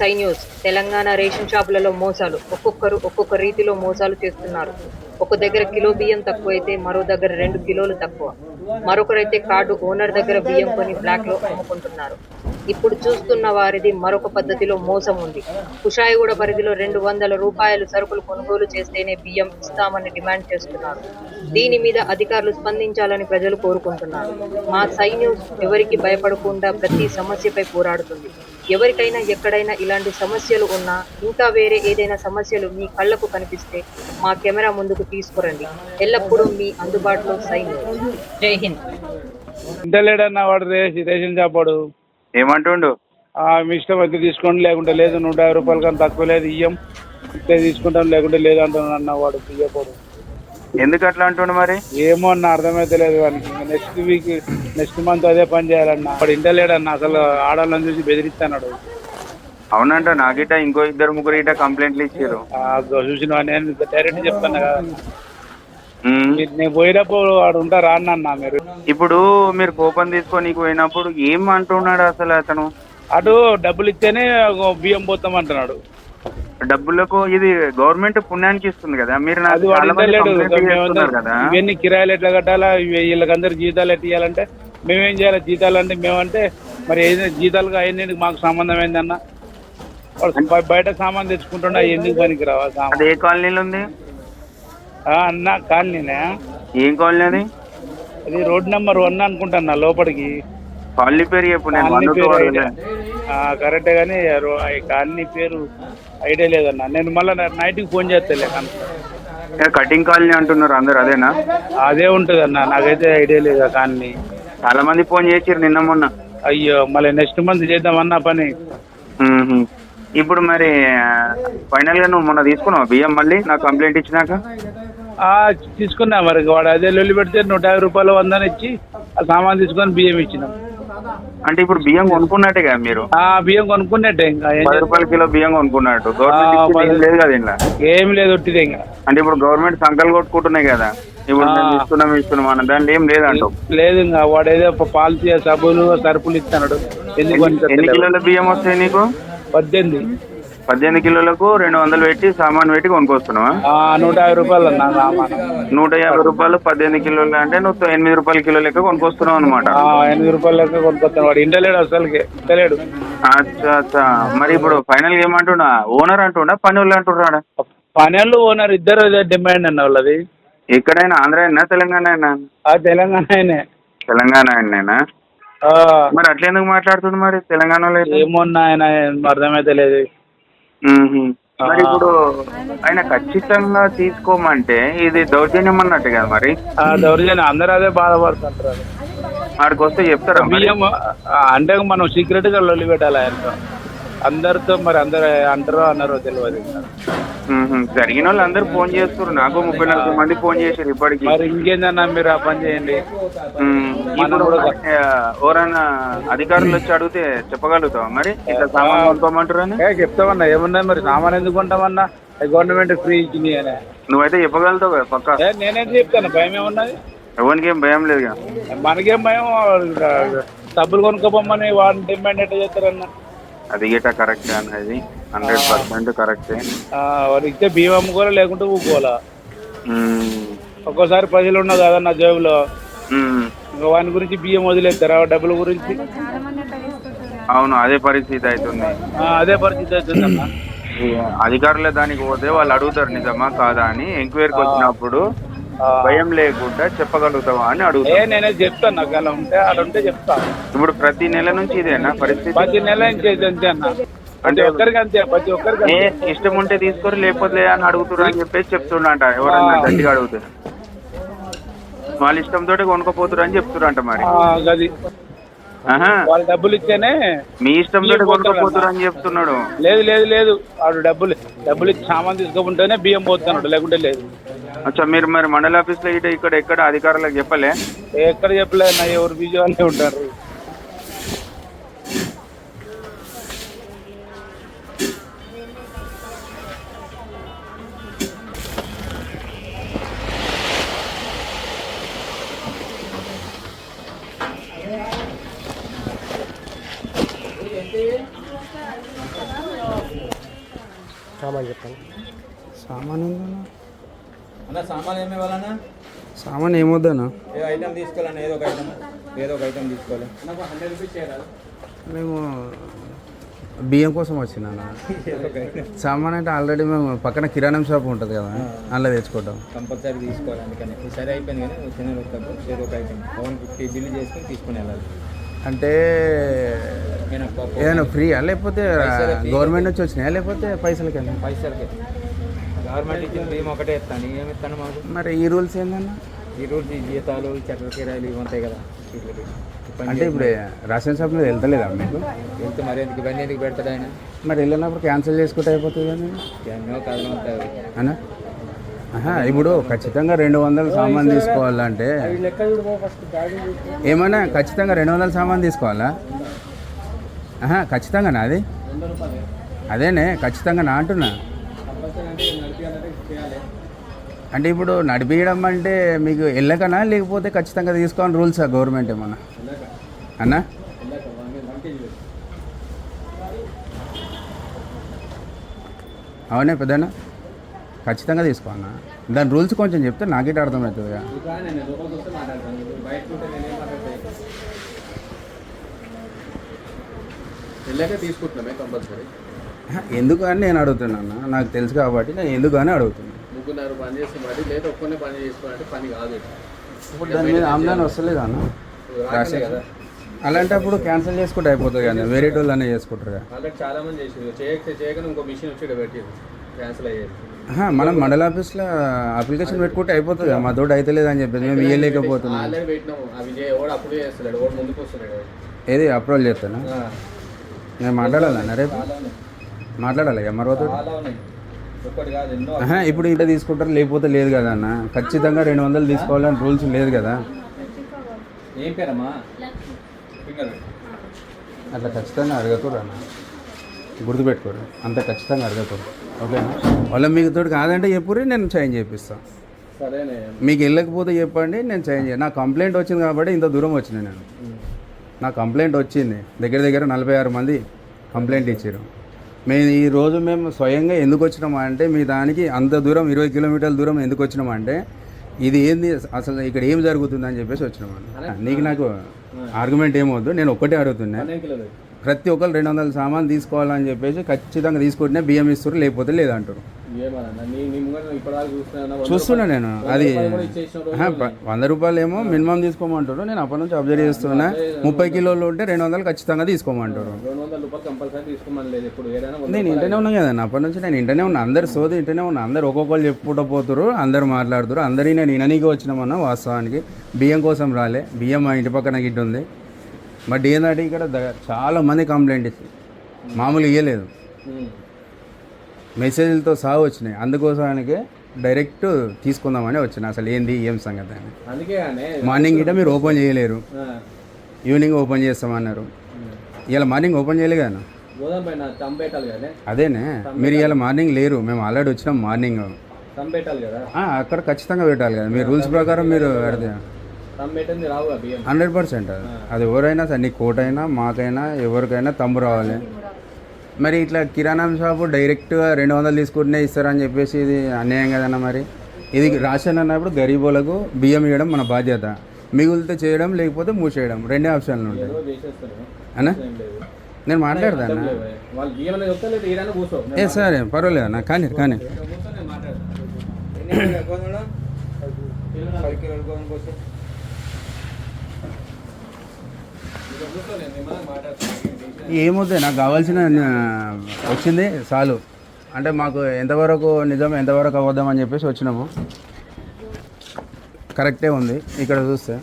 సై news. Telangana ration షాపులలో మోసాలు. ఒక్కొక్కరు ఒక్కొక్క రీతిలో మోసాలు చేస్తున్నారు. ఒక దగ్గర కిలో బియ్యం తక్కువైతే మరో దగ్గర రెండు కిలోలు తక్కువ. మరొకరైతే కార్డు ఓనర్ దగ్గర బియ్యం కొని బ్లాక్లో అమ్ముకుంటున్నారు. ఇప్పుడు చూస్తున్న వారిది మరొక పద్ధతిలో మోసం ఉంది. కుషాయిగూడ పరిధిలో రెండు వందల రూపాయలు సరుకులు కొనుగోలు చేస్తేనే బియ్యం ఇస్తామని డిమాండ్ చేస్తున్నారు. దీని మీద అధికారులు స్పందించాలని ప్రజలు కోరుకుంటున్నారు. మా సై న్యూస్ ఎవరికి భయపడకుండా ప్రతి సమస్యపై పోరాడుతుంది. ఎవరికైనా ఎక్కడైనా ఇలాంటి సమస్యలు ఉన్నా ఇంకా వేరే ఏదైనా సమస్యలు మీ కళ్ళకు కనిపిస్తే మా కెమెరా ముందుకు తీసుకురండి. ఎల్లప్పుడూ మీ అందుబాటులో సై న్యూస్ జై హింద్. ఇంటలేడన్న వాడు రేషన్ చాపాడు ఏమంటుండు? ఆ, మీ ఇష్టం అయితే తీసుకోండి లేకుంటే లేదు నూట యాభై రూపాయలు కానీ తక్కువ లేదు ఇయ్యం. తీసుకుంటాం లేకుంటే లేదు అంటున్నాడు అన్న వాడు తీయకూడదు. ఎందుకు అట్లా అంటుండు మరి? ఏమో అన్న అర్థమైతే లేదు వానికి నెక్స్ట్ వీక్ నెక్స్ట్ మంత్ అదే పని చేయాలన్న. వాడు ఇంటలేడన్న అసలు ఆడాలని చూసి బెదిరిస్తున్నాడు. అవునంట నాగిట ఇంకో ఇద్దరు ముగ్గురు ఇట కంప్లైంట్లు ఇచ్చారు చూసిన నేను డైరెక్ట్ చెప్తాను కదా. నేను పోయినప్పుడు వాడు ఉంటా రానన్న మీరు? ఇప్పుడు మీరు కోపం తీసుకొని పోయినప్పుడు ఏం అంటున్నాడు అసలు అతను? అటు డబ్బులు ఇస్తేనే బియ్యం పోతాం అంటున్నాడు డబ్బులకు ఇది గవర్నమెంట్ పుణ్యానికి ఇస్తుంది కదా. మీరు నాకు చాలా మంది చేస్తున్నారు కదా. ఇవన్నీ కిరాయిలు ఎట్లా కట్టాలా? వీళ్ళకందరు జీతాలు ఎట్లా ఇవ్వాలంటే మేమేం చేయాలి? జీతాలు అంటే మేమంటే మరి ఏదైనా జీతాలుగా అయ్యింది మాకు సంబంధం ఏందన్న? బయట సామాన్ తెచ్చుకుంటుండే ఎందుకు పనికి రావా అది సామాన్ ఏ కాలనీలో ఉంది? ఆ, అన్న కాలనీనే. ఏం కాలనీ అది? అది రోడ్ నెంబర్ వన్ అనుకుంటున్నా లోపలికి. కాలనీ పేరు చెప్పు నేను కరెక్టే కానీ కాలనీ పేరు ఐడియా లేదన్న. నేను మళ్ళీ నైట్కి ఫోన్ చేస్తలే కటింగ్ కాలనీ అంటున్నారు అందరు అదేనా? అదే ఉంటుంది అన్న నాకైతే ఐడియా లేదు ఆ కాలనీ. చాలా మంది ఫోన్ చేసిర్రు నిన్న మొన్న. అయ్యో మళ్ళీ నెక్స్ట్ మంత్ చేద్దామన్న పని. ఇప్పుడు మరి ఫైనల్గా నువ్వు మొన్న తీసుకున్నావు బియ్యం మళ్ళీ నాకు కంప్లైంట్ ఇచ్చినాక? తీసుకున్నా మరి వాడు అదే లొల్లి పెడితే నూట యాభై రూపాయలు వందని ఇచ్చి ఆ సామాన్ తీసుకొని బియ్యం ఇచ్చినాం. అంటే ఇప్పుడు బియ్యం కొనుక్కున్నట్టే కదా మీరు? ఆ బియ్యం కొనుక్కున్నట్టే ఇంకా. ఏం పది? రూపాయల కిలో బియ్యం కొనుక్కున్నట్టు. గవర్నమెంట్ పది- ఇచ్చింది ఏం లేదు కదా ఇంట్లో? ఏం లేదు ఒట్టిదే ఇంకా. అంటే ఇప్పుడు గవర్నమెంట్ సంకలు కొట్టుకుంటున్నాయి కదా. ఇప్పుడు ఆ. మేము ఇస్తున్నాం ఇస్తున్నాం అన్న దాంట్లో ఏం లేదంటావు? లేదు ఇంకా. వాడు ఏదో పాలసీ సబ్బులు సరుకులు ఇస్తున్నాడు. ఎందుకు ఎన్ని. కిలోల బియ్యం వస్తాయి నీకు? పద్దెనిమిది. పద్దెనిమిది కిలోలకు రెండు వందలు పెట్టి సామాన్ పెట్టి కొనుక్కొస్తున్నావా? ఆ, నూట యాభై రూపాయలు అన్న సామాన్. నూట యాభై రూపాయలు పద్దెనిమిది కిలోలు అంటే నువ్వు ఎనిమిది రూపాయల కిలో లెక్క కొనుక్కొస్తున్నావు అనమాట ఆ, ఎనిమిది రూపాయలు లెక్క కొనుక్కొస్తాను. వాడు ఇంటలేడు అసలుకి. ఇంటలేడు అచ్చా అచ్చా. మరి ఇప్పుడు ఫైనల్గా ఏమంటున్నా? ఓనర్ అంటుండా? పని వాళ్ళు అంటున్నాడా పనులు ఓనర్ ఇద్దరు ఇదే డిమాండ్ అన్న వాళ్ళది. ఎక్కడైనా? ఆంధ్ర అయినా? తెలంగాణ అయినా? ఆ తెలంగాణ ఆయనే తెలంగాణ అయినా ఆ, మరి అట్లా ఎందుకు మాట్లాడుతుంది మరి? తెలంగాణలో అయితే? ఏమన్నా ఆయన అర్థమైతే లేదు. మరి. ఇప్పుడు ఆయన ఖచ్చితంగా తీసుకోమంటే ఇది దౌర్జన్యం అన్నట్టు కదా మరి? ఆ దౌర్జన్యం. అందరూ అదే బాధపడుతుంటారు. ఆడికి వస్తే చెప్తారా? బియ్యం అంటే మనం సీక్రెట్గా లొల్లి పెట్టాలి ఆయనతో. అందరితో మరి అందరు అంటారో అన్నారో తెలియదు. జరిగిన వాళ్ళు అందరూ ఫోన్ చేస్తారు నాకు ముప్పై నలభై మంది ఫోన్ చేశారు ఇప్పటికి. మరి ఇంకేందన్నా మీరు ఆ పని చేయండి. ఇప్పుడు ఎవరైనా అధికారులు వచ్చి అడిగితే చెప్పగలుగుతావా మరి? ఇట్లా సామాన్ కొనుక్కోమంటారని ఏ చెప్తామన్నా. ఏమన్నా మరి? సామాన్ ఎందుకు కొంటామన్నా? గవర్నమెంట్ ఫ్రీ ఇచ్చింది అని. నువ్వైతే చెప్పగలుగుతావు కదా పక్క? ఏ, నేనేం చెప్తాను? భయం ఏమున్నది? ఎవరికి ఏం భయం లేదు మనకేం భయం? డబ్బులు కొనుక్కోపోమని వాడిని డిమాండ్ ఎట్లా చేస్తారన్న? అది గిట కరెక్టే అనేది హండ్రెడ్ పర్సెంట్ కరెక్టే బియ్యం అమ్ముకోవాలా లేకుంటే ఊకోవాలా. ఒక్కోసారి ప్రజలు ఉండవు కదన్న జేబులో. మ్మ్. ఇంకా వాని గురించి బియ్యం వదిలేస్తారా? డబ్బుల గురించి? అవును అదే పరిస్థితి అవుతుంది ఆ, అదే పరిస్థితి అవుతుందన్న ఈ అధికారులే దానికి పోతే వాళ్ళు అడుగుతారు నిజమా కాదా అని. ఎంక్వైరీకి వచ్చినప్పుడు. భయం లేకుండా చెప్పగలుగుతావా అని ఏ అడుగుతారు నేనే చెప్తాను నాకు అలా ఉంటే అలా ఉంటే చెప్తాను ఇప్పుడు ప్రతి నెల నుంచి ఇదేనా పరిస్థితి? ప్రతి నెల ఏం చేయదు అంతే అన్న. ప్రతి ఒక్కరికి అంతే ప్రతి ఒక్కరికి ఏ అంతే. ఇష్టం ఉంటే తీసుకోరు లేకపోతే లే అని అడుగుతున్నారు అని చెప్పేసి చెప్తుండంట. ఎవరన్నా. గట్టిగా అడుగుతారు. వాళ్ళ ఇష్టంతో కొనుక్కోపోతున్నారు అని చెప్తురంట మరి. ఆ, గది. ఆహా. వాళ్ళు డబ్బులు ఇస్తేనే మీ ఇష్టంతో కొనుక్కోపోతున్నారు అని చెప్తున్నాడు. లేదు లేదు లేదు. వాడు డబ్బులు డబ్బులు ఇచ్చి సామాన్ తీసుకోకుంటేనే బియ్యం పోతున్నాడు లేకుంటే లేదు. అచ్చా మీరు మరి మండల ఆఫీస్లో ఇటు ఇక్కడ ఎక్కడ అధికారులకు చెప్పలే? ఎక్కడ చెప్పలేదు నా ఎవరు బిజీ వాళ్ళే ఉంటారు. సామాన్ చెప్పండి. సామాన్ ఏందన్నా అన్న సామాన్ ఏమి ఇవ్వాలన్నా? సామాన్ ఏమొద్దన్నా? ఏదో ఐటమ్ తీసుకోవాలన్నా ఏదో ఒక ఐటమ్ ఏదో ఒక ఐటమ్ తీసుకోవాలి. నాకు హండ్రెడ్ రూపీస్ చేయాలి మేము బియ్యం కోసం వచ్చినా సామాన్ అంటే ఆల్రెడీ మేము పక్కన కిరాణం షాప్ ఉంటుంది కదా అందులో తెచ్చుకుంటాం. కంపల్సరీ తీసుకోవాలి అందుకని. ఈసారి అయిపోయింది కానీ ఏదో ఒక ఐటమ్ ఫిఫ్టీ బిల్లు చేసుకుని తీసుకుని వెళ్ళాలి. అంటే ఏదైనా ఫ్రీయా? లేకపోతే. గవర్నమెంట్ నుంచి వచ్చినాయా? లేకపోతే పైసలకి? పైసలకి. గవర్నమెంట్ ఇచ్చిన ఒకటే ఇస్తాను ఏమి ఇస్తాను మాకు? మరి ఈ రూల్స్ ఏందన్నా? ఈ రోజు ఈ జీతాలు చక్ర కిరాయిలు ఇవి ఉంటాయి కదా. వీటికి. అంటే ఇప్పుడు షాప్ మీద వెళ్తలేదా మీకు? వెళ్తే మరి ఎందుకు? ఇవన్నీ ఎందుకు పెడతాడు ఆయన? మరి వెళ్ళినప్పుడు క్యాన్సిల్ చేసుకుంటే అయిపోతుంది ఎన్నో కథలు ఉంటాయి అన్నా ఆహా, ఇప్పుడు ఖచ్చితంగా రెండు వందల సామాన్ తీసుకోవాలంటే ఏమన్నా ఖచ్చితంగా రెండు వందల సామాన్ తీసుకోవాలా? ఆహా, ఖచ్చితంగా నాది అదేనే ఖచ్చితంగా నా అంటున్నా. అంటే ఇప్పుడు నడిపించడం అంటే మీకు వెళ్ళకనా లేకపోతే ఖచ్చితంగా తీసుకోవాలని రూల్సా గవర్నమెంట్ ఏమన్నా? అన్నా? అవునా పెద్దనా ఖచ్చితంగా తీసుకోవాలన్నా దాని రూల్స్ కొంచెం చెప్తే నాకేట అర్థమవుతుంది కదా వెళ్ళాక తీసుకుంటున్నామే కంపల్సరీ. ఎందుకు అని నేను అడుగుతున్నాను నాకు తెలుసు కాబట్టి నేను ఎందుకు అని అడుగుతున్నాను పని చేస్తే మరి లేదా ఒక్కనే పని చేసుకోవాలంటే పని కాదు. ఇప్పుడు దాని మీద ఆమ్దాన్ వస్తలేదు అన్న? రాకనే కదా. అలాంటప్పుడు క్యాన్సిల్ చేసుకుంటే అయిపోతుంది కానీ వేరే వాళ్ళు అనే చేసుకుంటారు కదా. చాలా మంది చేసింది చేయక చేయక ఇంకో మిషన్ వచ్చి క్యాన్సిల్ అయ్యేది. మనం మండల ఆఫీస్లో అప్లికేషన్ పెట్టుకుంటే అయిపోతుంది కదా మా తోటి అయితే లేదని చెప్పేసి మేము ఇవ్వలేకపోతున్నాం ఏది అప్రూవల్ చేస్తాను? నేను మాట్లాడాలన్నా రేపు? మాట్లాడాలి ఎంఆర్ఓతో ఇప్పుడు ఇంత తీసుకుంటారు లేకపోతే లేదు కదా అన్న? ఖచ్చితంగా రెండు వందలు తీసుకోవాలని రూల్స్ లేదు కదా? ఏం పేరమ్మా? అట్లా ఖచ్చితంగా అడగకూడదు అన్న. గుర్తుపెట్టుకోరు. అంత ఖచ్చితంగా అడగకూడదు. ఓకేనా? వాళ్ళ మీకు తోటి కాదంటే చెప్పుర్రి నేను చేంజ్ చేపిస్తాను సరేనే. మీకు వెళ్ళకపోతే చెప్పండి నేను చేంజ్ చేయను నా కంప్లైంట్ వచ్చింది కాబట్టి ఇంత దూరం వచ్చిన నేను. నా కంప్లైంట్ వచ్చింది. దగ్గర దగ్గర నలభై ఆరు మంది కంప్లైంట్ ఇచ్చారు మేము ఈ రోజు మేము స్వయంగా ఎందుకు వచ్చినామా అంటే మీ దానికి అంత దూరం ఇరవై కిలోమీటర్ల దూరం ఎందుకు వచ్చినామా అంటే ఇది ఏంది అసలు ఇక్కడ ఏం జరుగుతుందని చెప్పేసి వచ్చినామా నీకు నాకు ఆర్గ్యుమెంట్ ఏమవుద్దు నేను ఒక్కటే అడుగుతున్నా. ప్రతి ఒక్కరు రెండు వందల సామాన్ తీసుకోవాలని చెప్పేసి ఖచ్చితంగా తీసుకుంటే బియ్యం ఇస్తారు లేకపోతే లేదంటారు చూస్తున్నా నేను. అది వంద రూపాయలు ఏమో మినిమం తీసుకోమంటారు నేను అప్పటి నుంచి అబ్జర్వ్ చేస్తున్నా. ముప్పై కిలోలు ఉంటే రెండు వందలు ఖచ్చితంగా తీసుకోమంటారు నేను ఇంటనే ఉన్నా కదా. అప్పటి నుంచి నేను ఇంటనే ఉన్నా. అందరు సోది ఇంటనే ఉన్నా. అందరు ఒక్కొక్కరు చెప్పుకుంటూ పోతురు అందరు మాట్లాడుతురు అందరి నేను ఇననీకి వచ్చినామన్నా వాస్తవానికి. బియ్యం కోసం రాలే. బియ్యం మా ఇంటి పక్కన గిట్ట ఉంది. బట్ ఏంటంటే ఇక్కడ చాలా మంది కంప్లైంట్ ఇచ్చి మామూలు ఇవ్వలేదు. మెసేజ్లతో సహా వచ్చినాయి. అందుకోసానికి డైరెక్ట్ తీసుకుందామని వచ్చిన. అసలు ఏంది ఏం సంగతి అని. మార్నింగ్ గిట్ట మీరు ఓపెన్ చేయలేరు. ఈవినింగ్ ఓపెన్ చేస్తామన్నారు. ఇలా మార్నింగ్ ఓపెన్ చేయలే కదా గోదాం పైన తమ్ పెట్టాలి కదా అదేనే. మీరు ఇలా మార్నింగ్ లేరు. మేము ఆల్రెడీ వచ్చినాం మార్నింగ్. అక్కడ ఖచ్చితంగా పెట్టాలి కదా. మీ రూల్స్ ప్రకారం మీరు బియ్యం. Hundred percent. అది ఎవరైనా సరే నీ కోటైనా మాకైనా ఎవరికైనా తమ్ము రావాలి. మరి ఇట్లా కిరాణా షాపు డైరెక్ట్గా రెండు వందలు తీసుకుంటూనే ఇస్తారని చెప్పేసి ఇది అన్యాయం కదన్న మరి. ఇది రేషన్ అన్నప్పుడు గరీబులకు బియ్యం ఇవ్వడం మన బాధ్యత. మిగులుతో చేయడం లేకపోతే మూసేయడం. రెండే ఆప్షన్లు ఉంటాయి. అన్నా? నేను మాట్లాడతాను ఏ సరే పర్వాలేదు అన్న. కానీ కానీ. కూర్చో నేను మాట్లాడతాను ఏమవుతుంది నాకు కావాల్సిన వచ్చింది చాలు. అంటే మాకు ఎంతవరకు నిజం ఎంతవరకు అవద్దామని అని చెప్పేసి వచ్చినాము. కరెక్టే ఉంది ఇక్కడ చూస్తే.